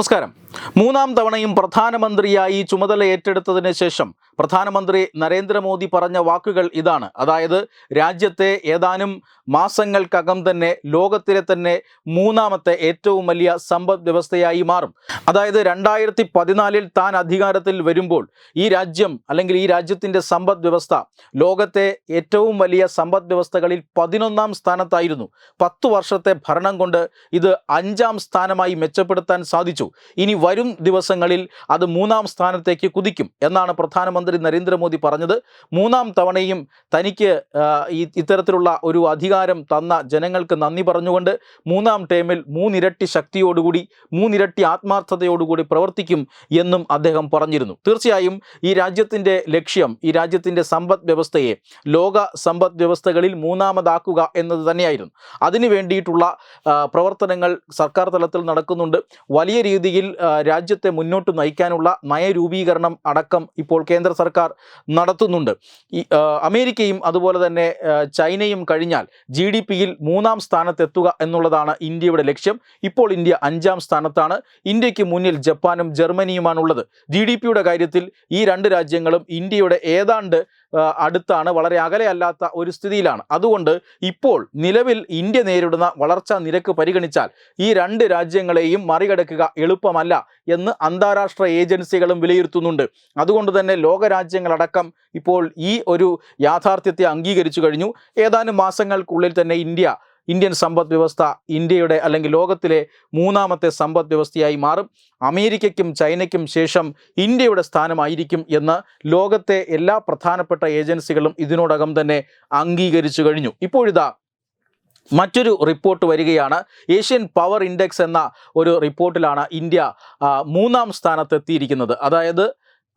നമസ്കാരം. മൂന്നാം തവണയും പ്രധാനമന്ത്രിയായി ചുമതല ഏറ്റെടുത്തതിന് ശേഷം പ്രധാനമന്ത്രി നരേന്ദ്രമോദി പറഞ്ഞ വാക്കുകൾ ഇതാണ്. അതായത് രാജ്യത്തെ ഏതാനും മാസങ്ങൾക്കകം തന്നെ ലോകത്തിലെ തന്നെ മൂന്നാമത്തെ ഏറ്റവും വലിയ സമ്പദ് വ്യവസ്ഥയായി മാറും. അതായത് രണ്ടായിരത്തി പതിനാലിൽ താൻ അധികാരത്തിൽ വരുമ്പോൾ ഈ രാജ്യം അല്ലെങ്കിൽ ഈ രാജ്യത്തിന്റെ സമ്പദ് വ്യവസ്ഥ ലോകത്തെ ഏറ്റവും വലിയ സമ്പദ് വ്യവസ്ഥകളിൽ പതിനൊന്നാം സ്ഥാനത്തായിരുന്നു. പത്തു വർഷത്തെ ഭരണം കൊണ്ട് ഇത് അഞ്ചാം സ്ഥാനമായി മെച്ചപ്പെടുത്താൻ സാധിച്ചു. ഇനി വരും ദിവസങ്ങളിൽ അത് മൂന്നാം സ്ഥാനത്തേക്ക് കുതിക്കും എന്നാണ് പ്രധാനമന്ത്രി നരേന്ദ്രമോദി പറഞ്ഞത്. മൂന്നാം തവണയും തനിക്ക് ഇത്തരത്തിലുള്ള ഒരു അധികാരം തന്ന ജനങ്ങൾക്ക് നന്ദി പറഞ്ഞുകൊണ്ട് മൂന്നാം ടേമിൽ മൂന്നിരട്ടി ശക്തിയോടുകൂടി മൂന്നിരട്ടി ആത്മാർത്ഥതയോടുകൂടി പ്രവർത്തിക്കും എന്നും അദ്ദേഹം പറഞ്ഞിരുന്നു. തീർച്ചയായും ഈ രാജ്യത്തിന്റെ ലക്ഷ്യം ഈ രാജ്യത്തിന്റെ സമ്പദ് വ്യവസ്ഥയെ ലോക സമ്പദ് വ്യവസ്ഥകളിൽ മൂന്നാമതാക്കുക എന്നത് തന്നെയായിരുന്നു. അതിനു വേണ്ടിയിട്ടുള്ള പ്രവർത്തനങ്ങൾ സർക്കാർ തലത്തിൽ നടക്കുന്നുണ്ട്. വലിയ രീതിയിൽ രാജ്യത്തെ മുന്നോട്ട് നയിക്കാനുള്ള നയരൂപീകരണം അടക്കം ഇപ്പോൾ കേന്ദ്ര സർക്കാർ നടത്തുന്നുണ്ട്. ഈ അമേരിക്കയും അതുപോലെ തന്നെ ചൈനയും കഴിഞ്ഞാൽ ജി ഡി പിയിൽ മൂന്നാം സ്ഥാനത്തെത്തുക എന്നുള്ളതാണ് ഇന്ത്യയുടെ ലക്ഷ്യം. ഇപ്പോൾ ഇന്ത്യ അഞ്ചാം സ്ഥാനത്താണ്. ഇന്ത്യയ്ക്ക് മുന്നിൽ ജപ്പാനും ജർമ്മനിയുമാണുള്ളത്. ജി ഡി പിയുടെ കാര്യത്തിൽ ഈ രണ്ട് രാജ്യങ്ങളും ഇന്ത്യയുടെ ഏതാണ്ട് അടുത്താണ് വളരെ അകലെയല്ലാത്ത ഒരു സ്ഥിതിയിലാണ്. അതുകൊണ്ട് ഇപ്പോൾ നിലവിൽ ഇന്ത്യ നേരിടുന്ന വളർച്ചാ നിരക്ക് പരിഗണിച്ചാൽ ഈ രണ്ട് രാജ്യങ്ങളെയും മറികടക്കുക എളുപ്പമല്ല എന്ന് അന്താരാഷ്ട്ര ഏജൻസികളും വിലയിരുത്തുന്നുണ്ട്. അതുകൊണ്ട് തന്നെ ലോകരാജ്യങ്ങളടക്കം ഇപ്പോൾ ഈ ഒരു യാഥാർത്ഥ്യത്തെ അംഗീകരിച്ചു കഴിഞ്ഞു. ഏതാനും മാസങ്ങൾക്കുള്ളിൽ തന്നെ ഇന്ത്യ ഇന്ത്യൻ സമ്പദ് വ്യവസ്ഥ ഇന്ത്യയുടെ അല്ലെങ്കിൽ ലോകത്തിലെ മൂന്നാമത്തെ സമ്പദ് വ്യവസ്ഥയായി മാറും. അമേരിക്കയ്ക്കും ചൈനയ്ക്കും ശേഷം ഇന്ത്യയുടെ സ്ഥാനമായിരിക്കും എന്ന് ലോകത്തെ എല്ലാ പ്രധാനപ്പെട്ട ഏജൻസികളും ഇതിനോടകം തന്നെ അംഗീകരിച്ചു കഴിഞ്ഞു. ഇപ്പോഴിതാ മറ്റൊരു റിപ്പോർട്ട് വരികയാണ്. ഏഷ്യൻ പവർ ഇൻഡെക്സ് എന്ന ഒരു റിപ്പോർട്ടിലാണ് ഇന്ത്യ മൂന്നാം സ്ഥാനത്തെത്തിയിരിക്കുന്നത്. അതായത്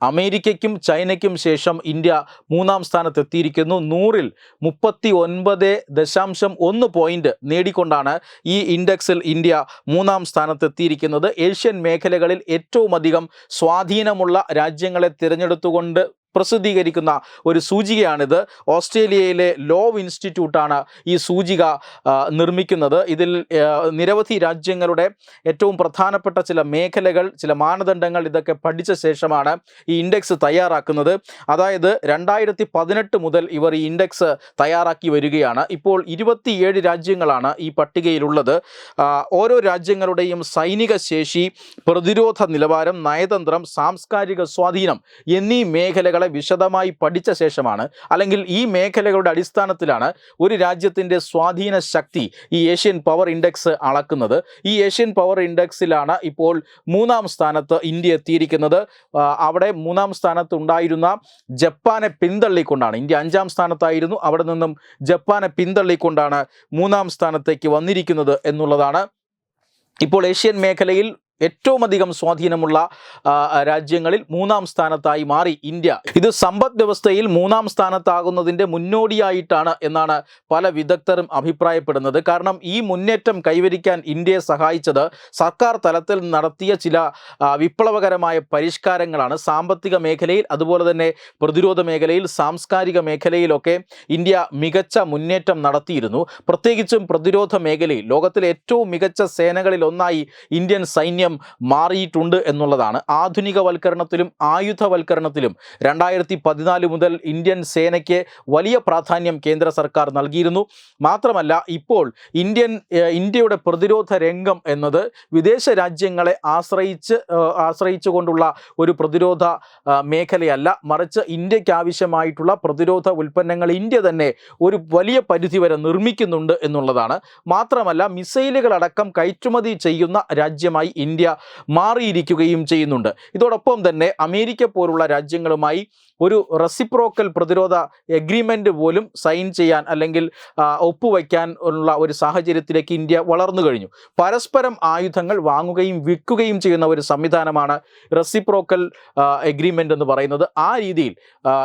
അമേരിക്കയ്ക്കും ചൈനയ്ക്കും ശേഷം ഇന്ത്യ മൂന്നാം സ്ഥാനത്തെത്തിയിരിക്കുന്നു. നൂറിൽ മുപ്പത്തി ഒൻപത് ദശാംശം ഒന്ന് പോയിന്റ് നേടിക്കൊണ്ടാണ് ഈ ഇൻഡെക്സിൽ ഇന്ത്യ മൂന്നാം സ്ഥാനത്തെത്തിയിരിക്കുന്നത്. ഏഷ്യൻ മേഖലകളിൽ ഏറ്റവും അധികം സ്വാധീനമുള്ള രാജ്യങ്ങളെ തിരഞ്ഞെടുത്തുകൊണ്ട് പ്രസിദ്ധീകരിക്കുന്ന ഒരു സൂചികയാണിത്. ഓസ്ട്രേലിയയിലെ ലോവ് ഇൻസ്റ്റിറ്റ്യൂട്ടാണ് ഈ സൂചിക നിർമ്മിക്കുന്നത്. ഇതിൽ നിരവധി രാജ്യങ്ങളുടെ ഏറ്റവും പ്രധാനപ്പെട്ട ചില മേഖലകൾ ചില മാനദണ്ഡങ്ങൾ ഇതൊക്കെ പഠിച്ച ശേഷമാണ് ഈ ഇൻഡെക്സ് തയ്യാറാക്കുന്നത്. അതായത് രണ്ടായിരത്തി പതിനെട്ട് മുതൽ ഇവർ ഈ ഇൻഡെക്സ് തയ്യാറാക്കി വരികയാണ്. ഇപ്പോൾ ഇരുപത്തിയേഴ് രാജ്യങ്ങളാണ് ഈ പട്ടികയിലുള്ളത്. ഓരോ രാജ്യങ്ങളുടെയും സൈനിക ശേഷി പ്രതിരോധ നിലവാരം നയതന്ത്രം സാംസ്കാരിക സ്വാധീനം എന്നീ മേഖലകളെ വിശദമായി പഠിച്ച ശേഷമാണ് അല്ലെങ്കിൽ ഈ മേഖലകളുടെ അടിസ്ഥാനത്തിലാണ് ഒരു രാജ്യത്തിന്റെ സ്വാധീന ശക്തി ഈ ഏഷ്യൻ പവർ ഇൻഡെക്സ് അളക്കുന്നത്. ഈ ഏഷ്യൻ പവർ ഇൻഡെക്സിലാണ് ഇപ്പോൾ മൂന്നാം സ്ഥാനത്ത് ഇന്ത്യ എത്തിയിരിക്കുന്നത്. അവിടെ മൂന്നാം സ്ഥാനത്ത് ഉണ്ടായിരുന്ന ജപ്പാനെ പിന്തള്ളിക്കൊണ്ടാണ്. ഇന്ത്യ അഞ്ചാം സ്ഥാനത്തായിരുന്നു. അവിടെ നിന്നും ജപ്പാനെ പിന്തള്ളിക്കൊണ്ടാണ് മൂന്നാം സ്ഥാനത്തേക്ക് വന്നിരിക്കുന്നത് എന്നുള്ളതാണ്. ഇപ്പോൾ ഏഷ്യൻ മേഖലയിൽ ഏറ്റവും അധികം സ്വാധീനമുള്ള രാജ്യങ്ങളിൽ മൂന്നാം സ്ഥാനത്തായി മാറി ഇന്ത്യ. ഇത് സമ്പദ് വ്യവസ്ഥയിൽ മൂന്നാം സ്ഥാനത്താകുന്നതിന്റെ മുന്നോടിയായിട്ടാണ് എന്നാണ് പല വിദഗ്ധരും അഭിപ്രായപ്പെടുന്നത്. കാരണം ഈ മുന്നേറ്റം കൈവരിക്കാൻ ഇന്ത്യയെ സഹായിച്ചത് സർക്കാർ തലത്തിൽ നടത്തിയ ചില വിപ്ലവകരമായ പരിഷ്കാരങ്ങളാണ്. സാമ്പത്തിക മേഖലയിൽ അതുപോലെ തന്നെ പ്രതിരോധ മേഖലയിൽ സാംസ്കാരിക മേഖലയിലൊക്കെ ഇന്ത്യ മികച്ച മുന്നേറ്റം നടത്തിയിരുന്നു. പ്രത്യേകിച്ചും പ്രതിരോധ മേഖലയിൽ ലോകത്തിലെ ഏറ്റവും മികച്ച സേനകളിൽ ഒന്നായി ഇന്ത്യൻ സൈന്യം മാറിയിട്ടുണ്ട് എന്നുള്ളതാണ്. ആധുനികവൽക്കരണത്തിലും ആയുധവൽക്കരണത്തിലും രണ്ടായിരത്തി പതിനാല് മുതൽ ഇന്ത്യൻ സേനയ്ക്ക് വലിയ പ്രാധാന്യം കേന്ദ്ര സർക്കാർ നൽകിയിരുന്നു. മാത്രമല്ല ഇപ്പോൾ ഇന്ത്യൻ ഇന്ത്യയുടെ പ്രതിരോധ രംഗം എന്നത് വിദേശ രാജ്യങ്ങളെ ആശ്രയിച്ച് ആശ്രയിച്ചു കൊണ്ടുള്ള ഒരു പ്രതിരോധ മേഖലയല്ല. മറിച്ച് ഇന്ത്യയ്ക്ക് ആവശ്യമായിട്ടുള്ള പ്രതിരോധ ഉൽപ്പന്നങ്ങൾ ഇന്ത്യ തന്നെ ഒരു വലിയ പരിധി വരെ നിർമ്മിക്കുന്നുണ്ട് എന്നുള്ളതാണ്. മാത്രമല്ല മിസൈലുകളടക്കം കയറ്റുമതി ചെയ്യുന്ന രാജ്യമായി ഇന്ത്യ മാറിയിരിക്കുകയും ചെയ്യുന്നുണ്ട്. ഇതോടൊപ്പം തന്നെ അമേരിക്ക പോലുള്ള രാജ്യങ്ങളുമായി ഒരു റെസിപ്രോക്കൽ പ്രതിരോധ എഗ്രിമെന്റ് പോലും സൈൻ ചെയ്യാൻ അല്ലെങ്കിൽ ഒപ്പുവയ്ക്കാൻ ഉള്ള ഒരു സാഹചര്യത്തിലേക്ക് ഇന്ത്യ വളർന്നു കഴിഞ്ഞു. പരസ്പരം ആയുധങ്ങൾ വാങ്ങുകയും വിൽക്കുകയും ചെയ്യുന്ന ഒരു സംവിധാനമാണ് റെസിപ്രോക്കൽ എഗ്രിമെന്റ് എന്ന് പറയുന്നത്. ആ രീതിയിൽ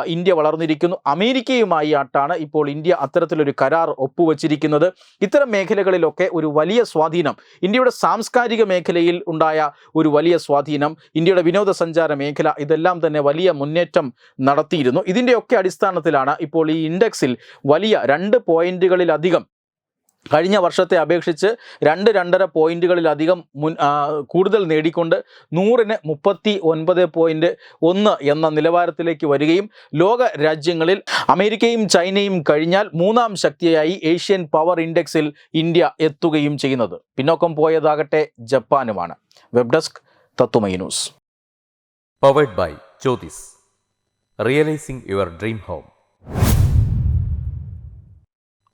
ഇന്ത്യ വളർന്നിരിക്കുന്നു. അമേരിക്കയുമായി ആട്ടാണ് ഇപ്പോൾ ഇന്ത്യ അത്തരത്തിലൊരു കരാർ ഒപ്പുവച്ചിരിക്കുന്നത്. ഇത്തരം മേഖലകളിലൊക്കെ ഒരു വലിയ സ്വാധീനം ഇന്ത്യയുടെ സാംസ്കാരിക മേഖലയിൽ ഉണ്ടായ ഒരു വലിയ സ്വാധീനം ഇന്ത്യയുടെ വിനോദസഞ്ചാര മേഖല ഇതെല്ലാം തന്നെ വലിയ മുന്നേറ്റം നടത്തിയിരുന്നു. ഇതിന്റെയൊക്കെ അടിസ്ഥാനത്തിലാണ് ഇപ്പോൾ ഈ ഇൻഡെക്സിൽ വലിയ രണ്ട് പോയിന്റുകളിലധികം കഴിഞ്ഞ വർഷത്തെ അപേക്ഷിച്ച് രണ്ട് രണ്ടര പോയിന്റുകളിലധികം മുൻ കൂടുതൽ നേടിക്കൊണ്ട് നൂറിന് മുപ്പത്തി ഒൻപത് പോയിന്റ് ഒന്ന് എന്ന നിലവാരത്തിലേക്ക് വരികയും ലോക രാജ്യങ്ങളിൽ അമേരിക്കയും ചൈനയും കഴിഞ്ഞാൽ മൂന്നാം ശക്തിയായി ഏഷ്യൻ പവർ ഇൻഡെക്സിൽ ഇന്ത്യ എത്തുകയും ചെയ്യുന്നത്. പിന്നോക്കം പോയതാകട്ടെ ജപ്പാനുമാണ്. വെബ് ഡെസ്ക് തത്തുമൈ news. Powered by Jyothis realising your dream home